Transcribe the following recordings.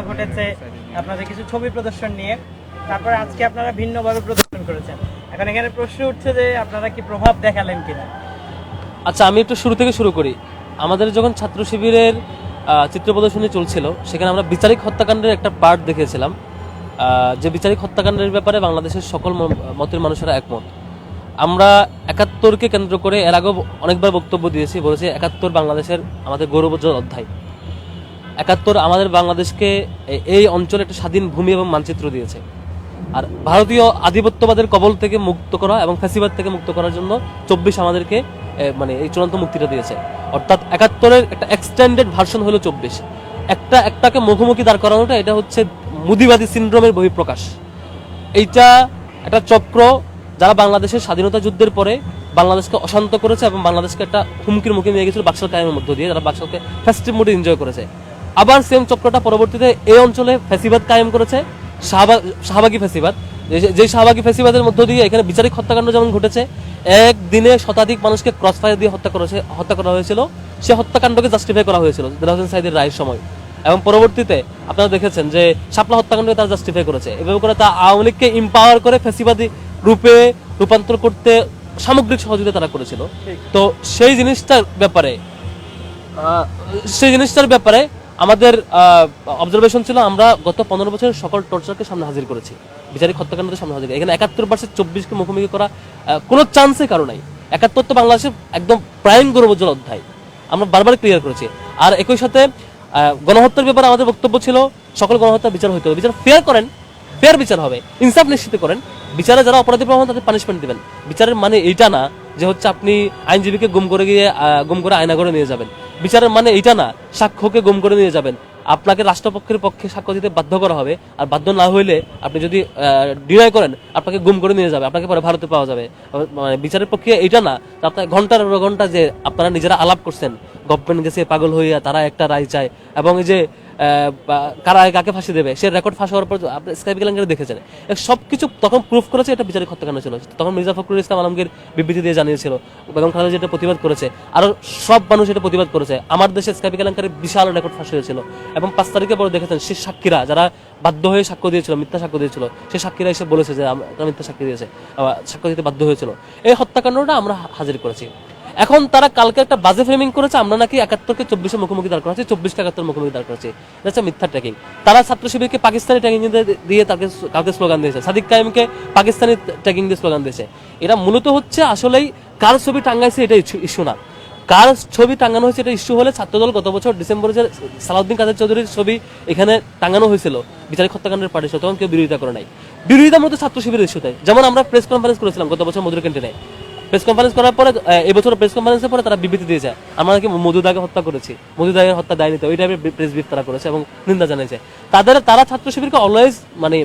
ঘটনা ঘটেছে, আপনাদের কিছু ছবি প্রদর্শন নিয়ে। তারপরে আজকে আপনারা ভিন্নভাবে প্রদর্শন করেছেন। এখন এখানে প্রশ্ন উঠছে যে আপনারা কি প্রভাব দেখালেন কিনা? আচ্ছা আমি একটু শুরু থেকে শুরু করি। আমাদের যখন ছাত্র শিবিরের চিত্র প্রদর্শনী চলছিল, সেখানে আমরা বিচারিক হত্যাকাণ্ডের একটা পার্ট দেখেছিলাম যে বিচারিক হত্যাকাণ্ডের ব্যাপারে বাংলাদেশের সকল মতের মানুষেরা একমত। আমরা একাত্তরকে কেন্দ্র করে এর আগেও অনেকবার বক্তব্য দিয়েছি, বলেছি একাত্তর বাংলাদেশের আমাদের গৌরবোজ্জ্বল অধ্যায়। একাত্তর আমাদের বাংলাদেশকে এই অঞ্চলে একটা স্বাধীন ভূমি এবং মানচিত্র দিয়েছে। আর ভারতীয় আধিপত্যবাদের কবল থেকে মুক্ত করা এবং ফ্যাসিবাদ থেকে মুক্ত করার জন্য চব্বিশ আমাদেরকে মানে এই চূড়ান্ত মুক্তিটা দিয়েছে। অর্থাৎ একাত্তরের একটা এক্সটেন্ডেড ভার্সন হলো চব্বিশ। একটা, একটাকে মুখোমুখি দাঁড় করানোটা এটা হচ্ছে মুদিবাদী সিন্ড্রোমের বহিঃপ্রকাশ। এইটা একটা চক্র যারা বাংলাদেশের স্বাধীনতা যুদ্ধের পরে বাংলাদেশকে অশান্ত করেছে এবং বাংলাদেশকে একটা হুমকির মুখে নিয়ে গেছিল বাক্সাল কায়েমের মধ্য দিয়ে, যারা বাক্সালকে ফেস্টিভ মোডে এনজয় করেছে। আবার সেম চক্রটা পরবর্তীতে এই অঞ্চলে ফ্যাসিবাদ কায়েম করেছে, শাহবা- শাহবাগী ফ্যাসিবাদ যে- শাহবাগী ফ্যাসিবাদের মধ্য দিয়ে এখানে বিচারিক হত্যাকাণ্ড যেমন ঘটেছে, একদিনে শতাধিক মানুষকে ক্রস ফায়ার দিয়ে হত্যা করেছে, হত্যা করা হয়েছিল। সে হত্যাকাণ্ডকে জাস্টিফাই করা হয়েছিল দিল হোসেন সাইদের রায়ের সময়। এবং পরবর্তীতে আপনারা দেখেছেন যে শাপলা হত্যাকাণ্ডকে তারা জাস্টিফাই করেছে। এভাবে করে তা আওয়ামী লীগকে ইম্পাওয়ার করে ফ্যাসিবাদী রূপে রূপান্তর করতে সামগ্রিক সহযোগিতা তারা করেছিল। তো সেই জিনিসটার ব্যাপারে সেই জিনিসটার ব্যাপারে আমাদের অবজারভেশন ছিল আমরা গত পনেরো বছরের সকল টর্চারকে সামনে হাজির করেছি। বিচারিক হত্যাকাণ্ডের সামনে হাজির এখানে একাত্তর পার্সেন্ট চব্বিশকে মুখোমুখি করা কোনো চান্সে কারও নাই। একাত্তর তো বাংলাদেশের একদম প্রাইম গৌরবোজ্জ্বল অধ্যায়। আমরা বারবার ক্লিয়ার করেছি। আর একই সাথে গণহত্যার ব্যাপারে আমাদের বক্তব্য ছিল, সকল গণহত্যা বিচার হইতে হবে। বিচার ফেয়ার করেন ফেয়ার বিচার হবে। ইনসাফ নিশ্চিত করেন। বিচারে যারা অপরাধী প্রমাণ তাদের পানিশমেন্ট দেবেন। বিচারের মানে এইটা না যে হচ্ছে আপনি আইনজীবীকে গুম করে গিয়ে গুম করে আয়না করে নিয়ে যাবেন। বিচারের মানে এইটা না, সাক্ষ্যকে গুম করে নিয়ে যাবেন। আপনাকে রাষ্ট্রপক্ষের পক্ষে সাক্ষ্য দিতে বাধ্য করা হবে, আর বাধ্য না হইলে আপনি যদি ডিনাই করেন, আপনাকে গুম করে নিয়ে যাবে। আপনাকে পরে ভারতে পাওয়া যাবে। মানে বিচারের পক্ষে এইটা না আপনার ঘণ্টার ঘণ্টা যে আপনারা নিজেরা আলাপ করছেন গভর্নমেন্ট গেছে, পাগল হইয়া তারা একটা রায় চায়। এবং এই যে কারা কাকে ফাঁসি দেবে, সে রেকর্ড ফাঁস হওয়ার পর আপনি স্কাইপ কেলেঙ্কারি দেখেছেন। এ সবকিছু তখন প্রুফ করেছে এটা বিচারিক হত্যাকাণ্ড ছিল। তখন মির্জা ফখরুল ইসলাম আলমগীর বিবৃতি দিয়ে জানিয়েছিল, বেগম খালেদা যেটা প্রতিবাদ করেছে। আরও সব মানুষ এটা প্রতিবাদ করেছে। আমার দেশে স্কাইপ কেলেঙ্কারির বিশাল রেকর্ড ফাঁস হয়েছিল। এবং পাঁচ তারিখে পরে দেখেছেন সে সাক্ষীরা, যারা বাধ্য হয়ে সাক্ষ্য দিয়েছিল, মিথ্যা সাক্ষ্য দিয়েছিল সে সাক্ষীরা এসে বলেছে যে আমরা মিথ্যা সাক্ষী দিয়েছে সাক্ষ্য দিতে বাধ্য হয়েছিল। এই হত্যাকাণ্ডটা আমরা হাজির করেছি। এখন তারা কালকে একটা বাজে ফ্রেমিং করেছে, আমরা নাকি একাত্তরকে চব্বিশে মুখোমুখি দাঁড় করাচ্ছি, চব্বিশকে একাত্তর মুখোমুখি দাঁড় করাচ্ছি। এটা মিথ্যা ট্যাকিং তারা ছাত্র শিবিরকে পাকিস্তানি ট্যাকিং দিয়ে তাকে কালকে স্লোগান দিয়েছে। সাদিক কায়েমকে পাকিস্তানি ট্যাকিং দিয়ে স্লোগান দিয়েছে। এটা মূলত হচ্ছে আসলেই কার ছবি টাঙ্গাইছে এটা ইস্যু না। কার ছবি টাঙানো হয়েছে এটা ইস্যু হলে ছাত্রদল গত বছর ডিসেম্বরে যে সালাউদ্দিন কাদের চৌধুরীর ছবি এখানে টাঙানো হয়েছিল, বিচারিক হত্যাকাণ্ডের পার্টি তখন কেউ বিরোধিতা করে নাই। বিরোধিতা মতো ছাত্র শিবিরের ইস্যুতে যেমন আমরা প্রেস কনফারেন্স করেছিলাম গত বছর মধুর ক্যান্টিনে প্রেস কনফারেন্স করার পরে এবছর প্রেস কনফারেন্সের পরে তারা বিবৃতি দিয়েছে। আমরা নাকি মধুদাকে হত্যা করেছি। মধুদাকে হত্যা দায় নিতে ওই টাইপের প্রেস বিফ তারা করেছে এবং নিন্দা জানিয়েছে তাদের, তারা ছাত্র শিবিরকে অলওয়েজ মানে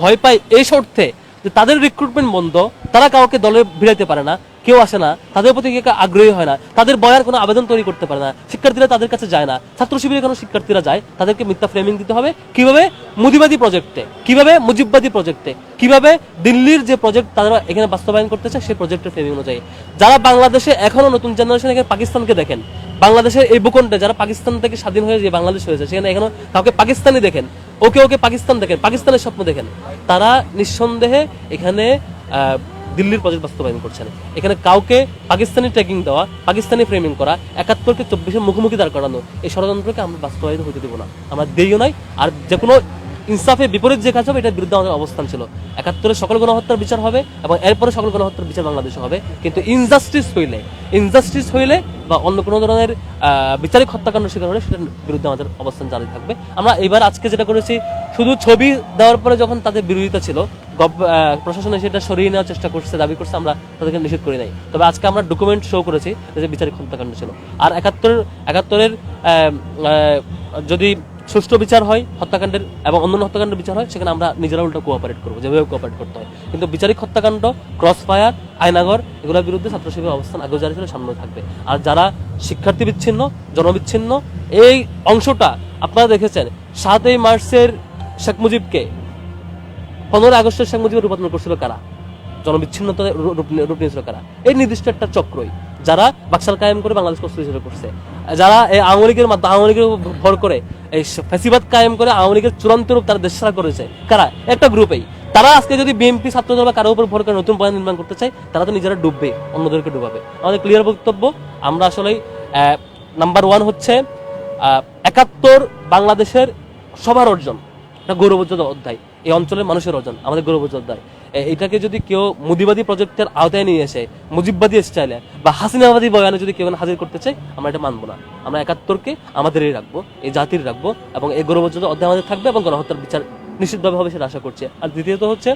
ভয় পায় এই শর্তে যে তাদের রিক্রুটমেন্ট বন্ধ, তারা কাউকে দলে ভিড়াইতে পারে না। কেউ আসে না, তাদের প্রতি আগ্রহী হয় না, তাদের বয়ার কোনো আবেদন তৈরি করতে পারে না, শিক্ষার্থীরা তাদের কাছে যায় না, ছাত্র শিবিরে কোনো শিক্ষার্থীরা যায়, তাদেরকে মিথ্যা ফ্রেমিং দিতে হবে। কীভাবে? মুদিবাদী প্রজেক্টে কীভাবে? মুজিববাদী প্রজেক্টে কীভাবে? দিল্লির যে প্রজেক্ট তারা এখানে বাস্তবায়ন করতেছে, সেই প্রজেক্টের ফ্রেমিং অনুযায়ী। যারা বাংলাদেশে এখনও নতুন জেনারেশন এখানে পাকিস্তানকে দেখেন, বাংলাদেশের এই ভূখণ্ডে যারা পাকিস্তান থেকে স্বাধীন হয়ে যে বাংলাদেশ হয়েছে, সেখানে এখনও কাউকে পাকিস্তানি দেখেন ওকে ওকে পাকিস্তান দেখেন, পাকিস্তানের স্বপ্ন দেখেন। তারা নিঃসন্দেহে এখানে দিল্লির প্রজেক্ট বাস্তবায়ন করছেন। এখানে কাউকে পাকিস্তানি ট্র্যাকিং দেওয়া, পাকিস্তানি ফ্রেমিং করা, একাত্তরকে চব্বিশে মুখোমুখি দাঁড় করানো, এই ষড়যন্ত্রকে আমরা বাস্তবায়িত হতে দেবো না। আমরা দেরিও নাই আর যে কোনো ইনসাফের বিপরীত যে কাজ হবে, এটার বিরুদ্ধে আমাদের অবস্থান ছিল। একাত্তরে সকল গণহত্যার বিচার হবে এবং এরপরে সকল গণহত্যার বিচার বাংলাদেশে হবে। কিন্তু ইনজাস্টিস হইলে ইনজাস্টিস হইলে বা অন্য কোনো ধরনের বিচারিক হত্যাকাণ্ড শিকার হলে সেটার বিরুদ্ধে আমাদের অবস্থান জারি থাকবে। আমরা এবার আজকে যেটা করেছি, শুধু ছবি দেওয়ার পরে যখন তাদের বিরোধিতা ছিল প্রশাসন সেটা সরিয়ে নেওয়ার চেষ্টা করছে, দাবি করছে, আমরা তাদেরকে নিষেধ করি নাই। তবে আজকে আমরা ডকুমেন্ট শো করেছি যে বিচারিক হত্যাকাণ্ড ছিল। আর একাত্তরের একাত্তরের যদি সুষ্ঠু বিচার হয়, হত্যাকাণ্ডের এবং অন্যান্য হত্যাকাণ্ডের বিচার হয়, সেখানে আমরা নিজেরা উল্টো কোঅপারেট করব, যেভাবে কোঅপারেট করতে হয়। কিন্তু বিচারিক হত্যাকাণ্ড ক্রস ফায়ার আয়নাগর এগুলোর বিরুদ্ধে ছাত্র অবস্থান আগেও জারি ছিল সামনে থাকবে। আর যারা শিক্ষার্থী বিচ্ছিন্ন, জনবিচ্ছিন্ন, এই অংশটা আপনারা দেখেছেন, সাতই মার্চের শেখ মুজিবকে, পনেরোই আগস্টের শেখ মুজিবের রূপান্তর করছিল কারা? জনবিচ্ছিন্নতা রূপ নিয়েছিল কারা? এই নির্দিষ্ট একটা চক্রই। যারা বাকশাল কায়েম করে বাংলাদেশকে অস্থিতিশীল করছে। যারা এই আওয়ামী লীগের মাধ্যমে আওয়ামী লীগের ভর করে, এই ফ্যাসিবাদ কায়েম করে আওয়ামী লীগের চূড়ান্ত রূপ তারা দেশ করেছে। কারা? একটা গ্রুপেই তারা আজকে যদি বিএনপি ছাত্রদল বা কারও উপর ভর করে নতুন পয়েন্ট নির্মাণ করতে চায়, তারা তো নিজেরা ডুববে, অন্যদেরকে ডুবাবে। আমাদের ক্লিয়ার বক্তব্য, আমরা আসলে নাম্বার ওয়ান হচ্ছে একাত্তর বাংলাদেশের সবার অর্জন। এটা গৌরবোজ্জ্বল অধ্যায়। এই অঞ্চলের মানুষের অর্জন, আমাদের গৌরবোজ্জ্বল অধ্যায়। এটাকে যদি কেউ মুদিবাদী প্রজেক্টের আওতায় নিয়ে এসে, মুজিববাদী স্টাইলে বা হাসিনাবাদী বয়ানে যদি কেউ হাজির করতে চাই আমরা এটা মানবো না। আমরা একাত্তরকে আমাদেরই রাখব, এই জাতির রাখব এবং এই গৌরবোজ্জ্বল অধ্যায় আমাদের থাকবে এবং গণহত্যার বিচার নিশ্চিতভাবে হবে সেটা আশা করছি। আর দ্বিতীয়ত হচ্ছে,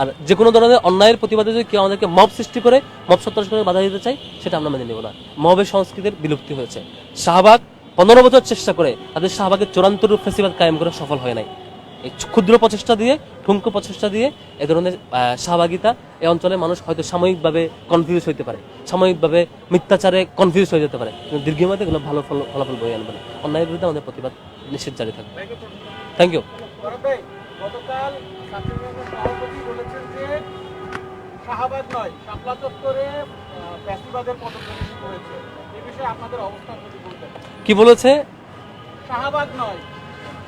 আর যে কোনো ধরনের অন্যায়ের প্রতিবাদে যদি কেউ আমাদেরকে মব সৃষ্টি করে মব সত্যাস করে বাধা দিতে চাই সেটা আমরা মেনে নেব না। মবের সংস্কৃতির বিলুপ্তি হয়েছে। শাহবাগ পনেরো বছর চেষ্টা করে, তাদের শাহবাগের চূড়ান্ত রূপ ফেসিবাদ কায়েম করে সফল হয় নাই। এই ক্ষুদ্র প্রচেষ্টা দিয়ে ঠুঙ্কো প্রচেষ্টা দিয়ে এ ধরনের সহভাগিতা এই অঞ্চলের মানুষ হয়তো সাময়িকভাবে কনফিউজ হইতে পারে সাময়িকভাবে মিথ্যাচারে কনফিউজ হয়ে যেতে পারে। কিন্তু দীর্ঘমেয়াদে এগুলো ভালো ফল ফলাফল বয়ে আনবে না। অন্যায়ের বিরুদ্ধে আমাদের প্রতিবাদ নিশ্চিত জারি থাকবে। থ্যাংক ইউ গতকাল সভাপতি বলেছেন যে শাহবাগ নয় শাপলা চত্বরে ফ্যাসিবাদের পদক্ষেপ হয়েছে এই বিষয়ে আপনাদের অবস্থান কি বলেছে? শাহবাগ নয়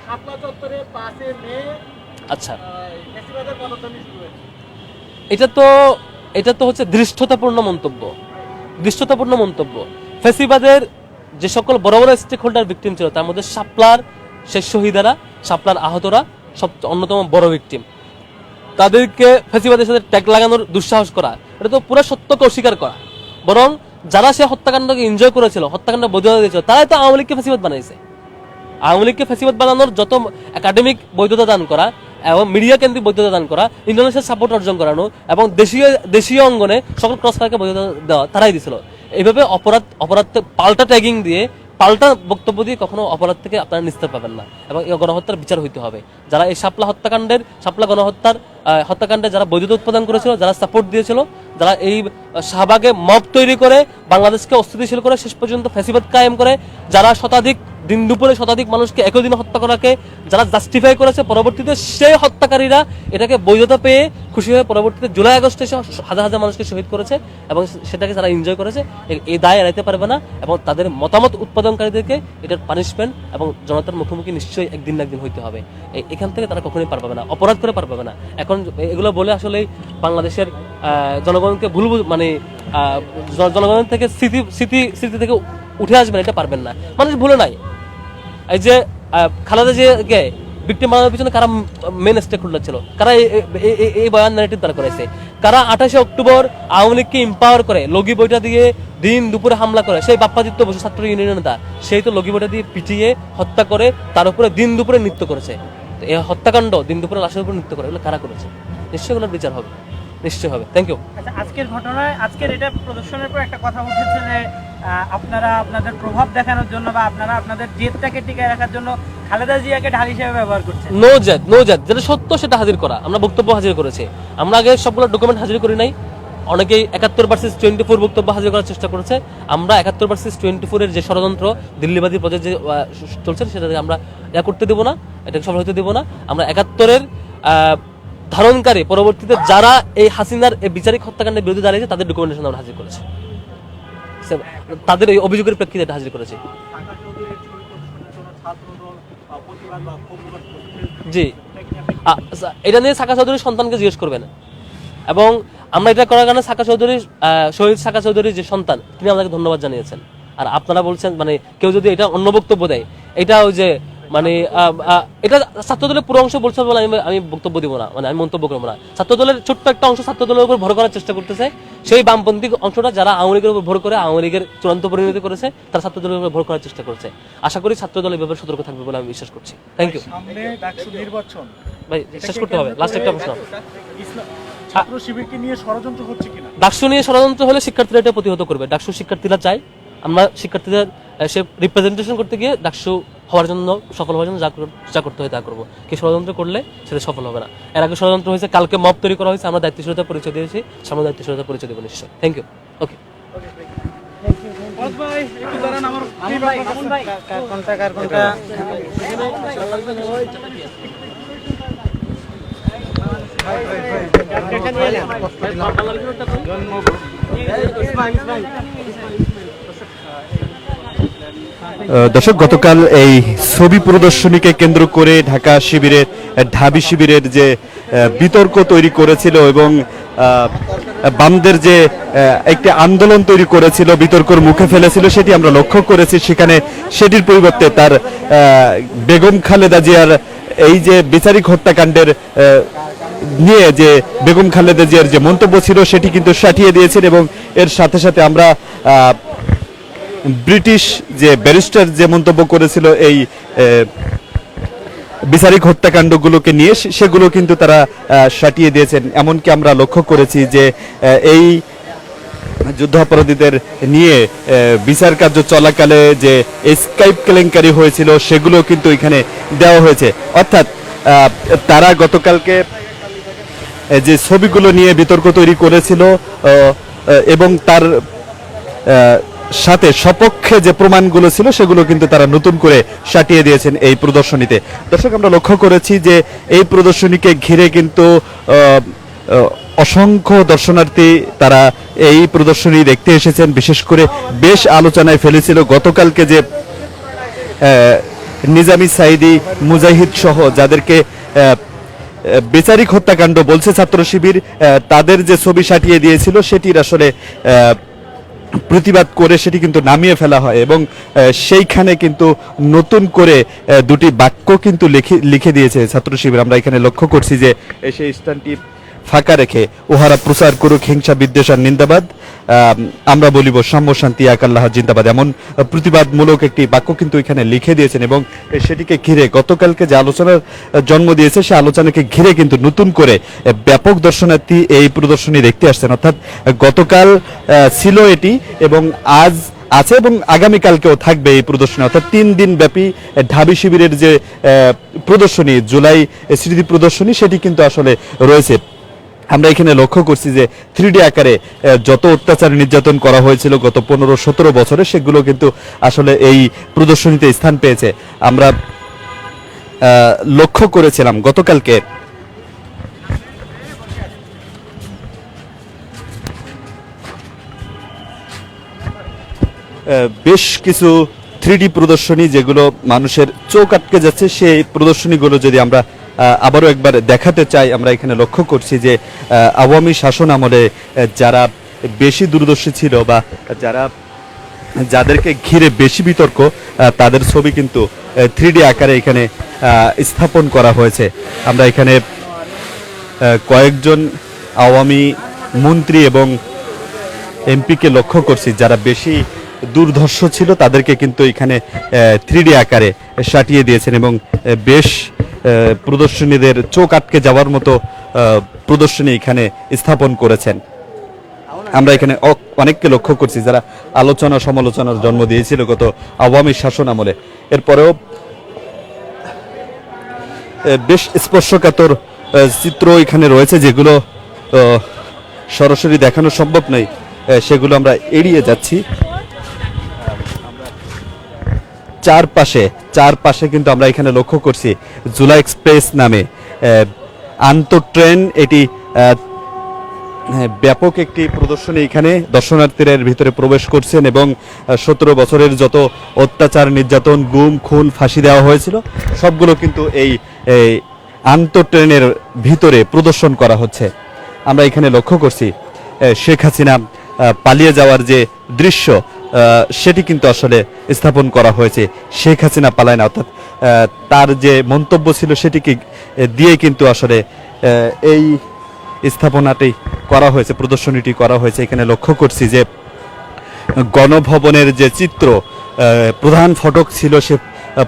শাপলা চত্বরে পাশে মে আচ্ছা। শুরু হয়েছে। এটা তো এটা তো হচ্ছে দৃষ্টতাপূর্ণ মন্তব্য। দৃষ্টতাপূর্ণ মন্তব্য। ফেসিবাদের যে সকল বড় বড় স্টেক হোল্ডার ভিকটিম ছিল তার মধ্যে শাপলার শেষ শহীদারা শাপলার আহতরা সব অন্যতম বড় ভিকটিম তাদেরকে ফেসিবাদের সাথে ট্যাগ লাগানোর দুঃসাহস করা এটা তো পুরো সত্যকে অস্বীকার করা। বরং যারা সে হত্যাকাণ্ডকে এনজয় করেছিল হত্যাকাণ্ড বৈধতা দিয়েছিল তারাই তো আওয়ামী লীগকে ফেসিবাদ বানাইছে। আওয়ামী লীগকে ফেসিবাদ বানানোর যত একাডেমিক বৈধতা দান করা এবং মিডিয়া কেন্দ্রিক বৈধতা দান করা ইন্টারন্যাশনাল সাপোর্ট অর্জন করানো এবং দেশীয় দেশীয় অঙ্গনে সকল ক্রস ফায়ারকে বৈধতা দেওয়া তারাই দিছিল। এইভাবে অপরাধ অপরাধ পাল্টা ট্যাগিং দিয়ে পাল্টা বক্তব্য দিয়ে কখনো অপরাধ থেকে আপনারা নিস্তার পাবেন না এবং এই গণহত্যার বিচার হইতে হবে। যারা এই শাপলা হত্যাকাণ্ডের, শাপলা গণহত্যার হত্যাকাণ্ডে যারা বৈধতা উৎপাদন করেছিল, যারা সাপোর্ট দিয়েছিল, যারা এই শাহবাগে মব তৈরি করে বাংলাদেশকে অস্থিতিশীল করে শেষ পর্যন্ত ফেসিবাদ কায়েম করে, যারা শতাধিক দিন দুপুরে শতাধিক মানুষকে একই দিনে হত্যা করাকে যারা জাস্টিফাই করেছে, পরবর্তীতে সেই হত্যাকারীরা এটাকে বৈধতা পেয়ে খুশি হয়ে পরবর্তীতে জুলাই আগস্টে এসে হাজার হাজার মানুষকে শহীদ করেছে এবং সেটাকে যারা এনজয় করেছে এই দায় এড়াইতে পারবে না এবং তাদের মতামত উৎপাদনকারীদেরকে এটার পানিশমেন্ট এবং জনতার মুখোমুখি নিশ্চয়ই একদিন না একদিন হইতে হবে। এখান থেকে তারা কখনোই পার পাবে না, অপরাধ করে পার পাবে না। এখন এগুলো বলে আসলে বাংলাদেশের জনগণকে ভুল মানে জনগণের থেকে স্মৃতি স্মৃতি স্মৃতি থেকে উঠে আসবেন, এটা পারবেন না। মানুষ ভুলে নাই। এই যে খালেদা যে কে ভিক্টিম বানানোর পিছনে কারা মেন স্টেক হোল্ডার ছিল? কারা এই- বয়ান ন্যারেটিভ তারা করেছে? কারা আঠাশে অক্টোবর আওয়ামী লীগকে এম্পাওয়ার করে, লগি বইটা দিয়ে দিন দুপুরে হামলা করে? সেই বাপ্পাদিত্য বসু ছাত্র ইউনিয়নের নেতা, সেই তো লগি বইটা দিয়ে পিটিয়ে হত্যা করে, তার উপরে দিন দুপুরে নৃত্য করেছে। এই হত্যাকাণ্ড দিন দুপুরে লাশের উপর নৃত্য করে, এগুলো কারা করেছে? নিশ্চয়ই এগুলোর বিচার হবে। নিশ্চয়ই হবে। থ্যাংক ইউ আচ্ছা আজকের ঘটনায় আজকের এটা প্রদর্শনের পর একটা কথা উঠেছে যে আপনারা আপনাদের প্রভাব দেখানোর জন্য বা আপনারা আপনাদের জেদটাকে টিকায় রাখার জন্য খালেদা জিয়াকে ঢাল হিসেবে ব্যবহার করছেন। নো জ্যাদ নো জ্যাদ যেটা সত্য সেটা হাজির করা। আমরা বক্তব্য হাজির করেছি। আমরা আগে সবগুলো ডকুমেন্ট হাজির করি নাই। অনেকেই একাত্তর ভার্সেস টোয়েন্টি ফোর বক্তব্য হাজির করার চেষ্টা করেছে। আমরা একাত্তর ভার্সেস টোয়েন্টি ফোরের যে ষড়যন্ত্র দিল্লিবাদী প্রজেক্ট যে চলছে সেটাকে আমরা ইয়া করতে দেবো না এটাকে সফল হতে দেবো না। আমরা একাত্তরের ধারণকারী পরবর্তীতে যারা এই হাসিনার এই বিচারিক হত্যাকাণ্ডের বিরুদ্ধে দাঁড়িয়েছে, তাদের ডকুমেন্টেশন আমরা হাজির করেছি। তাদের এই অভিযোগের প্রেক্ষিতে হাজির করছে। জি। এটা নিয়ে সাকা চৌধুরীর সন্তানকে জিজ্ঞেস করবেন। এবং আমরা এটা করার কারণে সাকা চৌধুরী শহীদ সাকা চৌধুরীর যে সন্তান, তিনি আমাদেরকে ধন্যবাদ জানিয়েছেন। আর আপনারা বলছেন মানে কেউ যদি এটা অন্য বক্তব্য দেয়, এটা ওই যে মানে এটা ছাত্রদলের পুরো অংশ বলছে বলে আমি আমি বক্তব্য দিব না। মানে আমি মন্তব্য করব না। ছাত্রদলের ছোট্ট একটা অংশ ছাত্রদলের উপর ভর করার চেষ্টা করতেছে। সেই বামপন্থী অংশটা যারা আওয়ামী লীগের উপর ভর করে আওয়ামী লীগের চূড়ান্ত পরিণতি করেছে তারা ছাত্রদলের উপর ভর করার চেষ্টা করছে। আশা করি ছাত্রদল এভাবে সতর্ক থাকবে বলে আমি বিশ্বাস করছি। থ্যাংক ইউ নির্বাচন। ভাই শেষ করতে হবে। লাস্ট একটা প্রশ্ন। ছাত্র শিবিরকে নিয়ে ষড়যন্ত্র হচ্ছে কিনা? ডাকসু নিয়ে ষড়যন্ত্র হলে শিক্ষার্থীরা এটা প্রতিহত করবে। ডাকসু শিক্ষার্থীরা চায় আমরা শিক্ষার্থীদের সে রিপ্রেজেন্টেশন করতে গিয়ে ডাকসু হওয়ার জন্য, সফল হওয়ার জন্য যা কর- যা করতে হয় তা করব। কি ষড়যন্ত্র করলে সেটা সফল হবে না। এর আগে ষড়যন্ত্র হয়েছে, কালকে মপ তৈরি করা হয়েছে, আমরা দায়িত্বশীলতার পরিচয় দিয়েছি, সামনে দায়িত্বশীলতার পরিচয় দেবো নিশ্চয় থ্যাংক ইউ ওকে ভাই একটু দাঁড়ান আমার ভাই ভাই কার কোনটা কার কোনটা জন্ম আহ, দর্শক, গতকাল এই ছবি প্রদর্শনীকে কেন্দ্র করে ঢাকা শিবিরের, ঢাবি শিবিরের যে বিতর্ক তৈরি করেছিল এবং বামদের যে একটি আন্দোলন তৈরি করেছিল, বিতর্কর মুখে ফেলেছিল, সেটি আমরা লক্ষ্য করেছি। সেখানে সেটির পরিবর্তে তার বেগম খালেদা জিয়ার এই যে বিচারিক হত্যাকাণ্ডের নিয়ে যে বেগম খালেদা জিয়ার যে মন্তব্য ছিল, সেটি কিন্তু সাটিয়ে দিয়েছেন এবং এর সাথে সাথে আমরা ব্রিটিশ যে ব্যারিস্টার যে মন্তব্য করেছিল এই বিচারিক হত্যাকাণ্ডগুলোকে নিয়ে সেগুলো কিন্তু তারা সাটিয়ে দিয়েছেন। এমনকি আমরা লক্ষ্য করেছি যে এই যুদ্ধাপরাধীদের নিয়ে বিচার কার্য চলাকালে যে স্কাইপ কেলেঙ্কারি হয়েছিল, সেগুলো কিন্তু এখানে দেওয়া হয়েছে। অর্থাৎ তারা গতকালকে যে ছবিগুলো নিয়ে বিতর্ক তৈরি করেছিল এবং তার সাথে সপক্ষে যে প্রমাণগুলো ছিল, সেগুলো কিন্তু তারা নতুন করে সাটিয়ে দিয়েছেন এই প্রদর্শনীতে। দর্শক, আমরা লক্ষ্য করেছি যে এই প্রদর্শনীকে ঘিরে কিন্তু অসংখ্য দর্শনার্থী তারা এই প্রদর্শনী দেখতে এসেছেন। বিশেষ করে বেশ আলোচনায় ফেলেছিল গতকালকে যে নিজামি সাইদি মুজাহিদ সহ যাদেরকে বেচারিক হত্যাকাণ্ড বলছে ছাত্র শিবির তাদের যে ছবি সাটিয়ে দিয়েছিল, সেটির আসলে প্রতিবাদ করে সেটি কিন্তু নামিয়ে ফেলা হয় এবং সেইখানে কিন্তু নতুন করে দুটি বাক্য কিন্তু লিখে লিখে দিয়েছে ছাত্র শিবির আমরা এখানে লক্ষ্য করছি যে সেই স্থানটি ফাঁকা রেখে উহারা প্রচার করুক, হিংসা, বিদ্বেষ আর নিন্দাবাদ। আমরা বলিব, সাম্য শান্তি, এক আল্লাহ, জিন্দাবাদ। এমন প্রতিবাদমূলক একটি বাক্য কিন্তু এখানে লিখে দিয়েছেন এবং সেটিকে ঘিরে গতকালকে যে আলোচনার জন্ম দিয়েছে, সে আলোচনাকে ঘিরে কিন্তু নতুন করে ব্যাপক দর্শনার্থী এই প্রদর্শনী দেখতে আসছেন। অর্থাৎ গতকাল ছিল এটি এবং আজ আছে এবং আগামীকালকেও থাকবে এই প্রদর্শনী। অর্থাৎ তিন দিন ব্যাপী ঢাবি শিবিরের যে প্রদর্শনী, জুলাই স্মৃতি প্রদর্শনী, সেটি কিন্তু আসলে রয়েছে। আমরা এখানে লক্ষ্য করছি যে থ্রি আকারে যত অত্যাচার নির্যাতন করা হয়েছিল গত পনেরো, সতেরো বছরে, সেগুলো কিন্তু আসলে এই প্রদর্শনীতে স্থান পেয়েছে। আমরা লক্ষ্য করেছিলাম গতকালকে। বেশ কিছু থ্রি প্রদর্শনী যেগুলো মানুষের চোখ আটকে যাচ্ছে, সেই প্রদর্শনীগুলো যদি আমরা আবারও একবার দেখাতে চাই, আমরা এখানে লক্ষ্য করছি যে আওয়ামী শাসন আমলে যারা বেশি দূরদর্শী ছিল বা যারা, যাদেরকে ঘিরে বেশি বিতর্ক তাদের ছবি কিন্তু থ্রি আকারে এখানে স্থাপন করা হয়েছে। আমরা এখানে কয়েকজন আওয়ামী মন্ত্রী এবং এমপিকে লক্ষ্য করছি, যারা বেশি দুর্ধর্ষ ছিল, তাদেরকে কিন্তু এখানে থ্রি আকারে সাটিয়ে দিয়েছেন এবং বেশ প্রদর্শনীদের চোখ আটকে যাওয়ার মতো প্রদর্শনী এখানে স্থাপন করেছেন। আমরা এখানে অনেককে লক্ষ্য করছি যারা আলোচনা, সমালোচনার জন্ম দিয়েছিল গত আওয়ামী শাসন আমলে। এরপরেও বেশ স্পর্শকাতর চিত্র এখানে রয়েছে যেগুলো সরাসরি দেখানো সম্ভব নয়। সেগুলো আমরা এড়িয়ে যাচ্ছি। চারপাশে চারপাশে কিন্তু আমরা এখানে লক্ষ্য করছি জুলা এক্সপ্রেস নামে। আহ, আন্তঃট্রেন এটি হ্যাঁ, ব্যাপক একটি প্রদর্শনী এখানে দর্শনার্থীরা এর ভিতরে প্রবেশ করছেন এবং সতেরো বছরের যত অত্যাচার নির্যাতন গুম খুন ফাঁসি দেওয়া হয়েছিল সবগুলো কিন্তু এই এই আন্তঃট্রেনের ভিতরে প্রদর্শন করা হচ্ছে। আমরা এখানে লক্ষ্য করছি শেখ হাসিনা পালিয়ে যাওয়ার যে দৃশ্য সেটি কিন্তু আসলে স্থাপন করা হয়েছে। শেখ হাসিনা পালায় না, অর্থাৎ তার যে মন্তব্য ছিল সেটিকে দিয়ে কিন্তু আসলে এই স্থাপনাটি করা হয়েছে, প্রদর্শনীটি করা হয়েছে। এখানে লক্ষ্য করছি যে, গণভবনের যে চিত্র প্রধান ফটক ছিল সে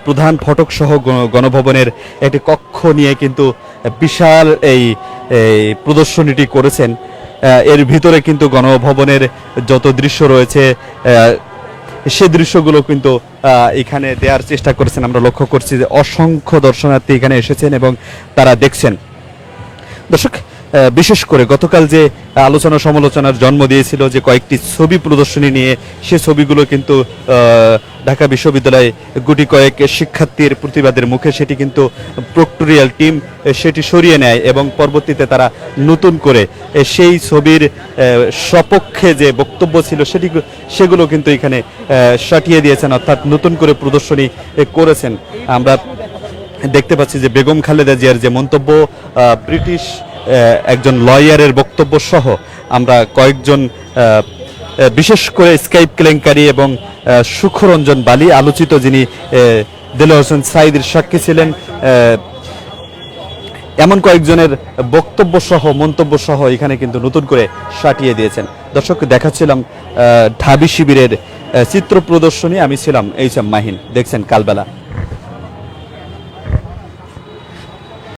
প্রধান ফটক সহ গণভবনের একটি কক্ষ নিয়ে কিন্তু বিশাল এই প্রদর্শনীটি করেছেন। এর ভিতরে কিন্তু গণভবনের যত দৃশ্য রয়েছে সে দৃশ্যগুলো কিন্তু এখানে দেওয়ার চেষ্টা করেছেন। আমরা লক্ষ্য করছি যে অসংখ্য দর্শনার্থী এখানে এসেছেন এবং তারা দেখছেন। দর্শক বিশেষ করে গতকাল যে আলোচনা সমালোচনার জন্ম দিয়েছিল যে কয়েকটি ছবি প্রদর্শনী নিয়ে, সে ছবিগুলো কিন্তু ঢাকা বিশ্ববিদ্যালয়ে গুটি কয়েক শিক্ষার্থীর প্রতিবাদের মুখে সেটি কিন্তু প্রক্টোরিয়াল টিম সেটি সরিয়ে নেয় এবং পরবর্তীতে তারা নতুন করে সেই ছবির সপক্ষে যে বক্তব্য ছিল সেটি সেগুলো কিন্তু এখানে সাটিয়ে দিয়েছেন, অর্থাৎ নতুন করে প্রদর্শনী করেছেন। আমরা দেখতে পাচ্ছি যে বেগম খালেদা জিয়ার যে মন্তব্য ব্রিটিশ একজন লয়ারের বক্তব্য সহ আমরা কয়েকজন বিশেষ করে স্কাইপ কেলেঙ্কারি এবং সুখরঞ্জন বালি, আলোচিত যিনি দেলোয়ার হোসেন সাইদের সাক্ষী ছিলেন এমন কয়েকজনের বক্তব্য সহ মন্তব্য সহ এখানে কিন্তু নতুন করে সাটিয়ে দিয়েছেন। দর্শক, দেখাচ্ছিলাম ঢাবি শিবিরের চিত্র প্রদর্শনী। আমি ছিলাম এইচ এম মাহিন। দেখছেন কালবেলা।